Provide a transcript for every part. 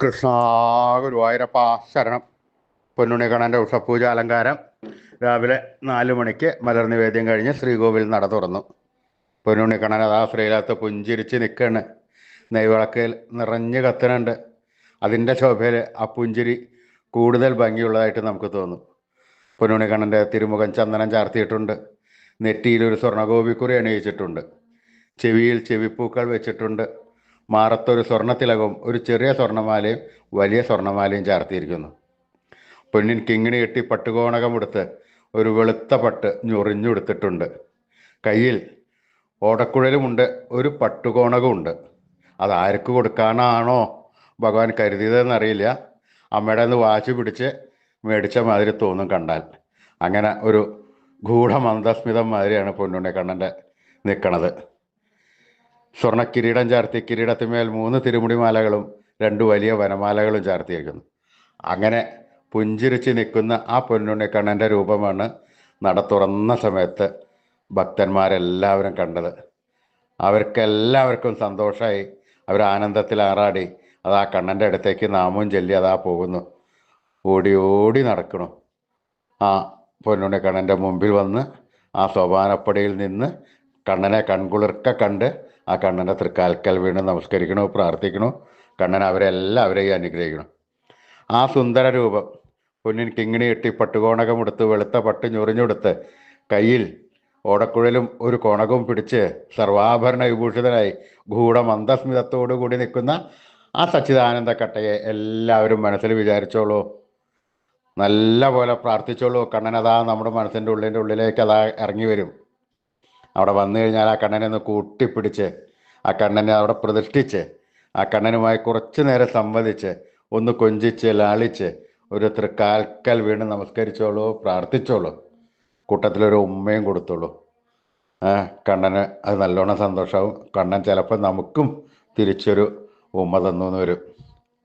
കൃഷ്ണ ഗുരുവായൂരപ്പ ശരണം. പൊന്നുണികണന്റെ ഉഷപൂജ അലങ്കാരം രാവിലെ നാല് മണിക്ക് മലർ നിവേദ്യം കഴിഞ്ഞ് ശ്രീകോവിൽ നട തുറന്നു. പൊന്നുണിക്കണ്ണൻ അതാ ശ്രീലാത്ത് പുഞ്ചിരിച്ച് നിൽക്കുകയാണ് നെയ്വിളക്കിൽ നിറഞ്ഞ് കത്തനുണ്ട് അതിന്റെ ശോഭയിൽ ആ പുഞ്ചിരി കൂടുതൽ ഭംഗിയുള്ളതായിട്ട് നമുക്ക് തോന്നും. പൊന്നുണിക്കണ്ണന്റെ തിരുമുഖം ചന്ദനം ചാർത്തിയിട്ടുണ്ട്. നെറ്റിയിൽ ഒരു സ്വർണഗോപിക്കുറി അണിയിച്ചിട്ടുണ്ട്. ചെവിയിൽ ചെവിപ്പൂക്കൾ വെച്ചിട്ടുണ്ട്. മാറത്തൊരു സ്വർണത്തിലകവും ഒരു ചെറിയ സ്വർണമാലയും വലിയ സ്വർണമാലയും ചാർത്തിയിരിക്കുന്നു. പൊന്നിൻ കിങ്ങിണി കെട്ടി പട്ടുകോണകമെടുത്ത് ഒരു വെളുത്ത പട്ട് ഞൊറിഞ്ഞുടുത്തിട്ടുണ്ട്. കയ്യിൽ ഓടക്കുഴലുമുണ്ട് ഒരു പട്ടുകോണകമുണ്ട് അത് ആർക്ക് കൊടുക്കാനാണോ ഭഗവാൻ കരുതിയതെന്നറിയില്ല. അമ്മയുടെ നിന്ന് വാച്ച് പിടിച്ച് മേടിച്ച മാതിരി തോന്നും കണ്ടാൽ. അങ്ങനെ ഒരു ഗൂഢമന്ദസ്മിതം മാതിരിയാണ് പൊന്നുണ്ണിക്കണ്ണന്റെ നിൽക്കണത് സ്വർണ കിരീടം ചാർത്തി കിരീടത്തിന്മേൽ മൂന്ന് തിരുമുടിമാലകളും രണ്ട് വലിയ വനമാലകളും ചാർത്തിയിരിക്കുന്നു അങ്ങനെ പുഞ്ചിരിച്ച് നിൽക്കുന്ന ആ പൊന്നുണ്ണിക്കണ്ണന്റെ രൂപമാണ് നട തുറന്ന സമയത്ത് ഭക്തന്മാരെല്ലാവരും കണ്ടത്. അവർക്കെല്ലാവർക്കും സന്തോഷമായി അവർ ആനന്ദത്തിൽ ആറാടി. അത് ആ കണ്ണന്റെ അടുത്തേക്ക് നാമവും ചൊല്ലി അതാ പോകുന്നു. ഓടി ഓടി നടക്കണം. ആ പൊന്നുണ്ണിക്കണ്ണന്റെ മുമ്പിൽ വന്ന് ആ സോപാനപ്പടിയിൽ നിന്ന് കണ്ണനെ കൺകുളിർക്ക കണ്ട് ആ കണ്ണന്റെ തൃക്കാൽക്കൽ വീണ് നമസ്കരിക്കണോ പ്രാർത്ഥിക്കണോ. കണ്ണൻ അവരെല്ലാവരെയും അനുഗ്രഹിക്കണം. ആ സുന്ദര രൂപം പൊന്നിൻ കിങ്ങിണി കെട്ടി പട്ടുകോണകം എടുത്ത് വെളുത്ത പട്ട് ഞൊറിഞ്ഞെടുത്ത് കയ്യിൽ ഓടക്കുഴലും ഒരു കോണകവും പിടിച്ച് സർവാഭരണ വിഭൂഷിതനായി ഗൂഢമന്ദസ്മിതത്തോടു കൂടി നിൽക്കുന്ന ആ സച്ചിദാനന്ദ കട്ടയെ എല്ലാവരും മനസ്സിൽ വിചാരിച്ചോളൂ. നല്ല പോലെ പ്രാർത്ഥിച്ചോളൂ. കണ്ണനതാ നമ്മുടെ മനസ്സിന്റെ ഉള്ളിന്റെ ഉള്ളിലേക്ക് അതാ ഇറങ്ങി വരും. അവിടെ വന്നു കഴിഞ്ഞാൽ ആ കണ്ണനെ ഒന്ന് കൂട്ടിപ്പിടിച്ച് ആ കണ്ണനെ അവിടെ പ്രതിഷ്ഠിച്ച് ആ കണ്ണനുമായി കുറച്ച് നേരം സംവദിച്ച് ഒന്ന് കൊഞ്ചിച്ച് ലാളിച്ച് ഒരു കാൽക്കൽ വീണ് നമസ്കരിച്ചോളൂ പ്രാർത്ഥിച്ചോളൂ. കൂട്ടത്തിലൊരു ഉമ്മയും കൊടുത്തോളൂ. കണ്ണന് അത് നല്ലോണം സന്തോഷമാവും കണ്ണൻ ചിലപ്പോൾ നമുക്കും തിരിച്ചൊരു ഉമ്മ തന്നു എന്ന് വരും.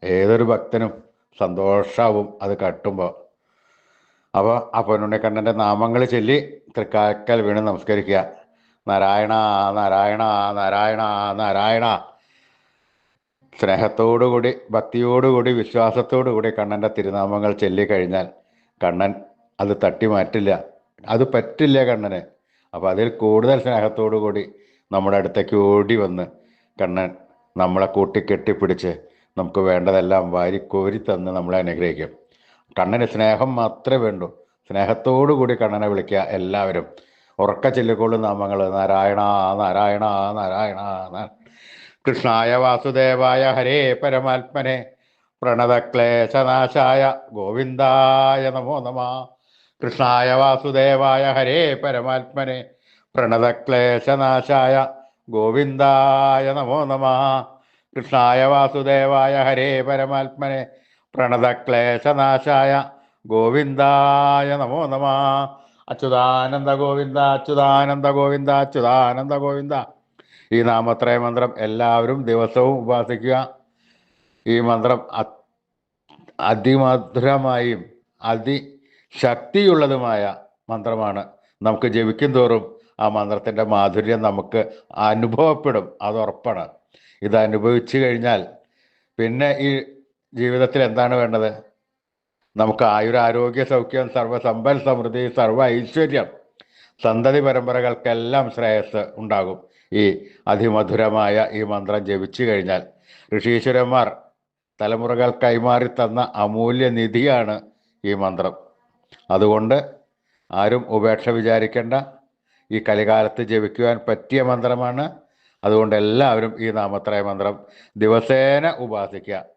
ഏതൊരു ഭക്തനും സന്തോഷാവും അത് കട്ടുമ്പോൾ. അപ്പോൾ ആ പൊന്നുണ്ണി കണ്ണന്റെ നാമങ്ങൾ ചൊല്ലി തൃക്കാക്കൽ വീണ് നമസ്കരിക്കുക. നാരായണ നാരായണ നാരായണ നാരായണ. സ്നേഹത്തോടുകൂടി ഭക്തിയോടുകൂടി വിശ്വാസത്തോടുകൂടി കണ്ണന്റെ തിരുനാമങ്ങൾ ചൊല്ലിക്കഴിഞ്ഞാൽ കണ്ണൻ അത് തട്ടി മാറ്റില്ല അത് പറ്റില്ല കണ്ണന്. അപ്പോൾ അതിൽ കൂടുതൽ സ്നേഹത്തോടുകൂടി നമ്മുടെ അടുത്തേക്ക് ഓടി വന്ന് കണ്ണൻ നമ്മളെ കൂട്ടി കെട്ടിപ്പിടിച്ച് നമുക്ക് വേണ്ടതെല്ലാം വാരി കോരി തന്ന് നമ്മളെ അനുഗ്രഹിക്കും. കണ്ണന് സ്നേഹം മാത്രമേ വേണ്ടൂ. സ്നേഹത്തോടു കൂടി കണ്ണനെ വിളിക്കുക എല്ലാവരും. ഉറക്ക ചെല്ലിക്കൊള്ളും നാമങ്ങൾ നാരായണ നാരായണ നാരായണ കൃഷ്ണായ വാസുദേവായ ഹരേ പരമാത്മനെ. പ്രണതക്ലേശനാശായ ഗോവിന്ദായ നമോ നമ. കൃഷ്ണായ വാസുദേവായ ഹരേ പരമാത്മനെ. പ്രണതക്ലേശനാശായ ഗോവിന്ദായ നമോ നമ. കൃഷ്ണായ വാസുദേവായ ഹരേ പരമാത്മനെ. പ്രണതക്ലേശനാശായ ഗോവിന്ദായ നമോ നമ. അച്യുതാനന്ദ ഗോവിന്ദ അച്യുതാനന്ദ ഗോവിന്ദ അച്യുതാനന്ദ ഗോവിന്ദ ഈ നാമത്രയ മന്ത്രം എല്ലാവരും ദിവസവും ഉപാസിക്കുക. ഈ മന്ത്രം അതിമധുരമായും അതിശക്തിയുള്ളതുമായ മന്ത്രമാണ്. നമുക്ക് ജപിക്കും തോറും ആ മന്ത്രത്തിന്റെ മാധുര്യം നമുക്ക് അനുഭവപ്പെടും. അത് ഉറപ്പാണ്. ഇത് അനുഭവിച്ചു കഴിഞ്ഞാൽ പിന്നെ ഈ ജീവിതത്തിൽ എന്താണ് വേണ്ടത്? നമുക്ക് ആയുരാരോഗ്യ സൗഖ്യം സർവസമ്പൽ സമൃദ്ധി സർവ ഐശ്വര്യം സന്തതി പരമ്പരകൾക്കെല്ലാം ശ്രേയസ് ഉണ്ടാകും. ഈ അതിമധുരമായ ഈ മന്ത്രം ജപിച്ചു കഴിഞ്ഞാൽ ഋഷീശ്വരന്മാർ തലമുറകൾ കൈമാറി തന്ന അമൂല്യ നിധിയാണ് ഈ മന്ത്രം. അതുകൊണ്ട് ആരും ഉപേക്ഷ വിചാരിക്കേണ്ട. ഈ കലികാലത്ത് ജപിക്കുവാൻ പറ്റിയ മന്ത്രമാണ്. അതുകൊണ്ട് എല്ലാവരും ഈ നാമത്രയ മന്ത്രം ദിവസേന ഉപാസിക്കുക.